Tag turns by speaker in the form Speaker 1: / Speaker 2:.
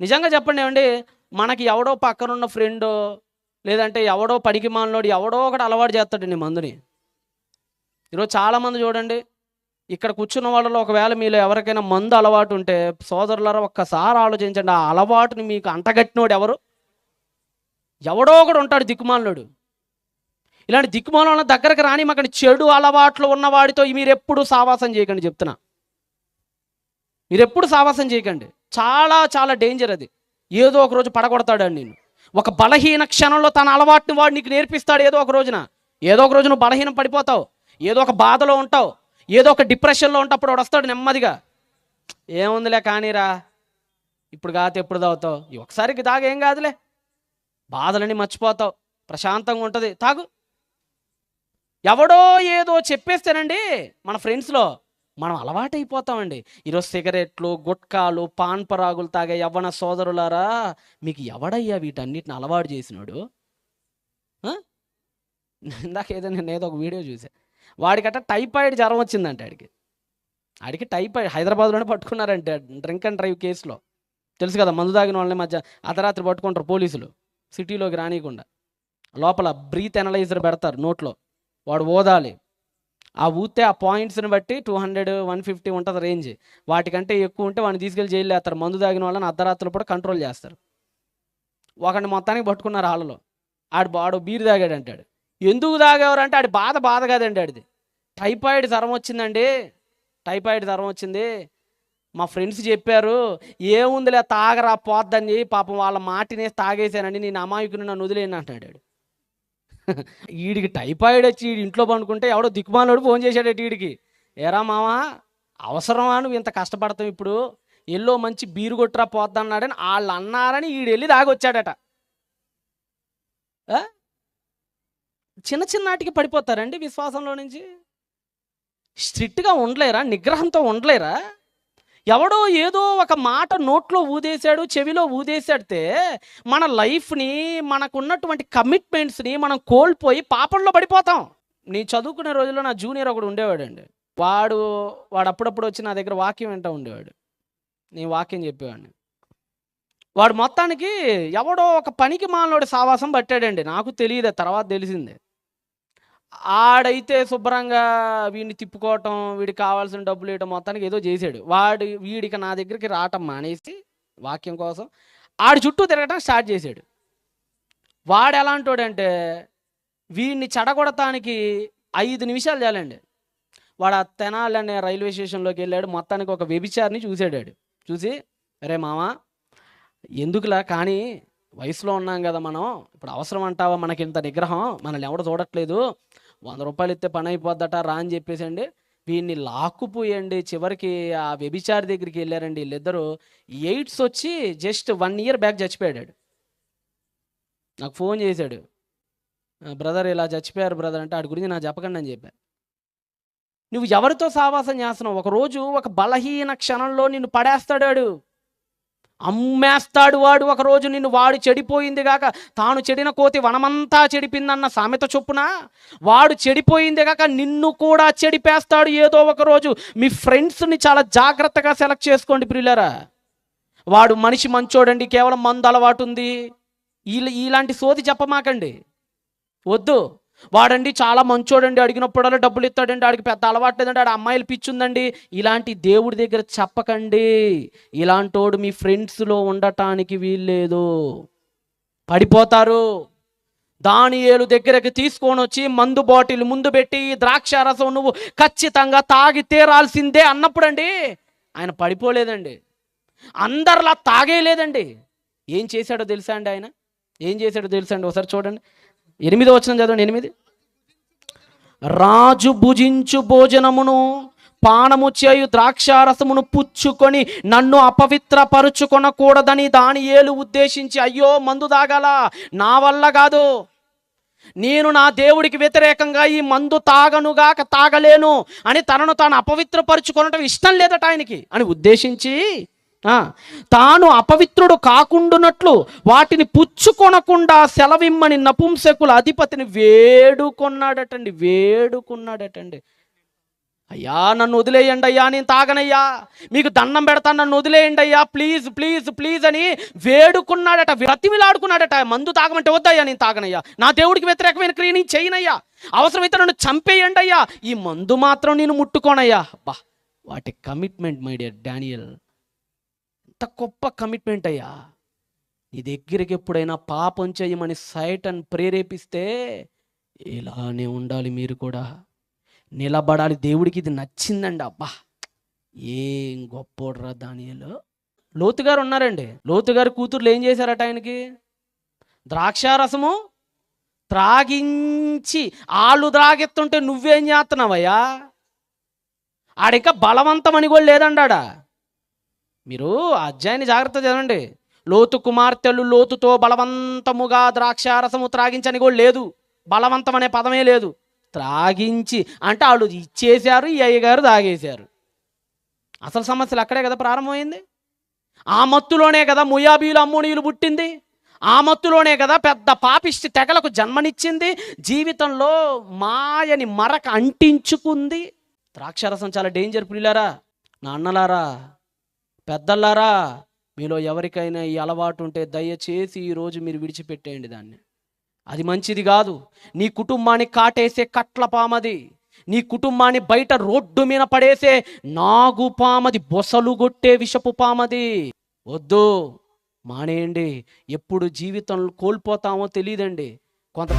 Speaker 1: నిజంగా చెప్పండి ఏమండి? మనకి ఎవడో పక్కనున్న ఫ్రెండో లేదంటే ఎవడో పనికి మాలినోడు ఎవడో ఒకటి అలవాటు చేస్తాడండి మందుని. ఈరోజు చాలామంది చూడండి ఇక్కడ కూర్చున్న వాళ్ళలో ఒకవేళ మీలో ఎవరికైనా మందు అలవాటు ఉంటే సోదరులారా ఒక్కసారి ఆలోచించండి ఆ అలవాటుని మీకు అంటగట్టినోడు ఎవరు? ఎవడో ఒకడు ఉంటాడు దిక్కుమాలనుడు. ఇలాంటి దిక్కుమాల దగ్గరకు రాని మాకు చెడు అలవాట్లు ఉన్నవాడితో మీరు ఎప్పుడు సావాసం చేయకండి చెప్తున్నా. మీరెప్పుడు సావాసం చేయకండి. చాలా చాలా డేంజర్ అది. ఏదో ఒక రోజు పడగొడతాడు నేను ఒక బలహీన క్షణంలో తన అలవాటుని వాడు నీకు నేర్పిస్తాడు ఏదో ఒక రోజున. ఏదో ఒక రోజు నువ్వు బలహీనం పడిపోతావు. ఏదో ఒక బాధలో ఉంటావు. ఏదో ఒక డిప్రెషన్లో ఉంటప్పుడు వాడు వస్తాడు నెమ్మదిగా. ఏముందిలే కానీరా. ఇప్పుడు కాదు ఎప్పుడు తాగుతావు? ఒకసారికి తాగేం కాదులే. బాధలని మర్చిపోతావు. ప్రశాంతంగా ఉంటుంది. తాగు. ఎవడో ఏదో చెప్పేస్తేనండి మన ఫ్రెండ్స్లో మనం అలవాటైపోతామండి. ఈరోజు సిగరెట్లు గుట్కాలు పాన్ పరాగులు తాగే యవ్వన సోదరులారా మీకు ఎవడయ్యా వీటన్నిటిని అలవాటు చేసినాడు? ఇందాక ఏదో నేను ఏదో ఒక వీడియో చూసా వాడికట టైఫాయిడ్ జ్వరం వచ్చిందంట ఆడికి. ఆడికి టైఫాయిడ్ హైదరాబాద్లోనే పట్టుకున్నారంటే డ్రింక్ అండ్ డ్రైవ్ కేసులో. తెలుసు కదా మందు తాగిన వాళ్ళని మధ్య అర్ధరాత్రి పట్టుకుంటారు పోలీసులు. సిటీలోకి రానియకుండా. లోపల బ్రీత్ ఎనలైజర్ పెడతారు నోట్లో. వాడు ఓదాలి. ఆ ఊతే ఆ పాయింట్స్ని బట్టి టూ హండ్రెడ్ వన్ ఫిఫ్టీ ఉంటుంది రేంజ్. వాటికంటే ఎక్కువ ఉంటే వాడిని తీసుకెళ్ళి జైలు వేస్తారు. మందు తాగిన వాళ్ళని అర్ధరాత్రులు కూడా కంట్రోల్ చేస్తారు. ఒకడిని మొత్తానికి పట్టుకున్నారు హాలలో. ఆడు ఆడు బీరు తాగాడు అంటాడు. ఎందుకు తాగేవారు అంటే ఆడి బాధ బాధ కాదండి ఆడిది. టైఫాయిడ్ జ్వరం వచ్చిందండి. టైఫాయిడ్ జ్వరం వచ్చింది. మా ఫ్రెండ్స్ చెప్పారు ఏముందిలే తాగరా పోద్దని పాపం వాళ్ళ మాటినే తాగేశానండి నేను అమాయకుని నన్ను వదిలేను అంటాడు వీడికి టైఫాయిడ్ వచ్చి వీడి ఇంట్లో పండుకుంటే ఎవడో దిక్కుమాలోడు ఫోన్ చేశాడట వీడికి ఏరా మావా అవసరమా నువ్వు ఇంత కష్టపడతావు ఇప్పుడు? ఎల్లో మంచి బీరు కొట్టురా పోద్దన్నాడని వాళ్ళు అన్నారని వీడు వెళ్ళి దాగొచ్చాడట. చిన్న చిన్నాటికి పడిపోతారండి విశ్వాసంలో నుంచి? స్ట్రిక్ట్గా ఉండలేరా? నిగ్రహంతో ఉండలేరా? ఎవడో ఏదో ఒక మాట నోట్లో ఊదేశాడు చెవిలో ఊదేశాడితే మన లైఫ్ని మనకున్నటువంటి కమిట్మెంట్స్ని మనం కోల్పోయి పాపంలో పడిపోతాం. నేను చదువుకునే రోజుల్లో నా జూనియర్ ఒకడు ఉండేవాడండి. వాడు వాడు అప్పుడప్పుడు వచ్చి నా దగ్గర వాక్యం వింటూ ఉండేవాడు. నేను వాక్యం చెప్పేవాడిని. వాడు మొత్తానికి ఎవడో ఒక పనికి మాలోడి సావాసం పట్టాడండి. నాకు తెలియదు తర్వాత తెలిసిందే. ఆడైతే శుభ్రంగా వీడిని తిప్పుకోవటం వీడికి కావాల్సిన డబ్బులు ఇవ్వటం మొత్తానికి ఏదో చేశాడు వాడు వీడికి నా దగ్గరికి రావటం మానేసి వాక్యం కోసం ఆడి చుట్టూ తిరగటం స్టార్ట్ చేశాడు వాడు ఎలాంటోడంటే వీడిని చెడగొడటానికి ఐదు నిమిషాలు చాలండి. వాడు ఆ తెనాలి అనే రైల్వే స్టేషన్లోకి వెళ్ళాడు. మొత్తానికి ఒక వ్యభిచారిని చూసాడాడు చూసి అరే మామ ఎందుకులా? కానీ వయసులో ఉన్నాం కదా మనం ఇప్పుడు అవసరం అంటావా మనకి ఇంత నిగ్రహం? మనల్ని ఎవడు చూడట్లేదు. వంద రూపాయలు ఇస్తే పని అయిపోద్దట రా అని చెప్పేసండి. వీడిని లాక్కుపోయండి. చివరికి ఆ వ్యభిచారి దగ్గరికి వెళ్ళారండి వీళ్ళిద్దరూ. ఎయిడ్స్ వచ్చి జస్ట్ వన్ ఇయర్ బ్యాక్ చచ్చిపోయాడు నాకు ఫోన్ చేశాడు. బ్రదర్ ఇలా చచ్చిపోయారు బ్రదర్ అంటే వాడి గురించి నాకు చెప్పకండి అని చెప్పా. నువ్వు ఎవరితో సావాసం చేస్తున్నావు? ఒకరోజు ఒక బలహీన క్షణంలో నిన్ను పడేస్తాడాడు. అమ్మేస్తాడు వాడు ఒకరోజు నిన్ను వాడు చెడిపోయింది గాక. తాను చెడిన కోతి వనమంతా చెడిపిందన్న సామెత చొప్పున వాడు చెడిపోయింది గాక నిన్ను కూడా చెడిపేస్తాడు ఏదో ఒక రోజు. మీ ఫ్రెండ్స్ని చాలా జాగ్రత్తగా సెలెక్ట్ చేసుకోండి ప్రియులరా. వాడు మనిషి మంచోడండి కేవలం మందు అలవాటు ఉంది. ఇలాంటి సోది చెప్పమాకండి. వద్దు. వాడండి చాలా మంచోడండి అడిగినప్పుడల్లా డబ్బులు ఇస్తాడండి ఆడికి పెద్ద అలవాటు లేదండి ఆడ అమ్మాయిలు పిచ్చుందండి. ఇలాంటి దేవుడి దగ్గర చెప్పకండి. ఇలాంటోడు మీ ఫ్రెండ్స్లో ఉండటానికి వీల్లేదు. పడిపోతారు. దానియేలు దగ్గరకు తీసుకొని వచ్చి మందు బాటిల్ ముందు పెట్టి ద్రాక్ష రసం నువ్వు ఖచ్చితంగా తాగి తీరాల్సిందే అన్నప్పుడండి ఆయన పడిపోలేదండి. అందరిలా తాగేయలేదండి. ఏం చేశాడో తెలుసా అండి ఆయన? ఏం చేశాడో తెలుసా అండి? ఒకసారి చూడండి. ఎనిమిదో వచ్చిన చదవండి ఎనిమిది. రాజు భుజించు భోజనమును పానము చేయు ద్రాక్షారసమును పుచ్చుకొని నన్ను అపవిత్రపరుచుకొనకూడదని దాని ఏలు ఉద్దేశించి అయ్యో మందు తాగాల? నా వల్ల కాదు. నేను నా దేవుడికి వ్యతిరేకంగా ఈ మందు తాగనుగాక తాగలేను అని తనను తాను అపవిత్రపరుచుకొనటం ఇష్టం లేదట ఆయనకి అని ఉద్దేశించి తాను అపవిత్రుడు కాకుండునట్లు వాటిని పుచ్చుకొనకుండా సెలవిమ్మని నపుంసకుల అధిపతిని వేడుకున్నాడటండి వేడుకున్నాడటండి. అయ్యా నన్ను వదిలేయండి అయ్యా నేను తాగనయ్యా. మీకు దండం పెడతాను నన్ను వదిలేయండి అయ్యా. ప్లీజ్ ప్లీజ్ ప్లీజ్ అని వేడుకున్నాడట బ్రతిమిలాడుకున్నాడట. మందు తాగమంటే వద్దయ్యా నేను తాగనయ్యా. నా దేవుడికి వ్యతిరేకమైన క్రియ నేను చేయనయ్యా. అవసరమైతే నన్ను చంపేయండి అయ్యా. ఈ మందు మాత్రం నేను ముట్టుకోనయ్యా. అబ్బా వాటి కమిట్మెంట్ మై డియర్ డానియల్ ఎంత గొప్ప కమిట్మెంట్ అయ్యా. నీ దగ్గరికి ఎప్పుడైనా పాపం చేయమని సైటన్ ప్రేరేపిస్తే ఇలానే ఉండాలి మీరు కూడా. నిలబడాలి. దేవుడికి ఇది నచ్చిందండి అబ్బా. ఏం గొప్పోడ్రా దానిలో లోతు గారు ఉన్నారండి. లోతు గారి కూతుర్లు ఏం చేశారట ఆయనకి? ద్రాక్షారసము త్రాగించి ఆళ్ళు త్రాగెత్తుంటే నువ్వేం చేస్తున్నావయ్యా? ఆడిక బలవంతమని కూడా లేదండా మీరు ఆ అధ్యాయాన్ని జాగ్రత్త చదవండి. లోతు కుమార్తెలు లోతుతో బలవంతముగా ద్రాక్షారసము త్రాగించని కూడా లేదు. బలవంతం అనే పదమే లేదు. త్రాగించి అంటే వాళ్ళు ఇచ్చేశారు ఈ అయ్యగారు తాగేశారు. అసలు సమస్యలు అక్కడే కదా ప్రారంభమైంది? ఆ మత్తులోనే కదా ముయాబీలు అమ్మోనీయులు పుట్టింది? ఆ మత్తులోనే కదా పెద్ద పాపిష్టి తెగలకు జన్మనిచ్చింది? జీవితంలో మాయని మరక అంటించుకుంది? ద్రాక్షరసం చాలా డేంజర్ పిల్లారా నాన్నలారా. పెద్దలారా మీలో ఎవరికైనా ఈ అలవాటు ఉంటే దయచేసి ఈరోజు మీరు విడిచిపెట్టేయండి దాన్ని. అది మంచిది కాదు. నీ కుటుంబాన్ని కాటేసే కట్లపామది నీ కుటుంబాన్ని బయట రోడ్డు మీద పడేసే నాగు పామది బొసలు కొట్టే విషపు పామది. వద్దు మానేయండి. ఎప్పుడు జీవితం కోల్పోతామో తెలియదండి. కొంత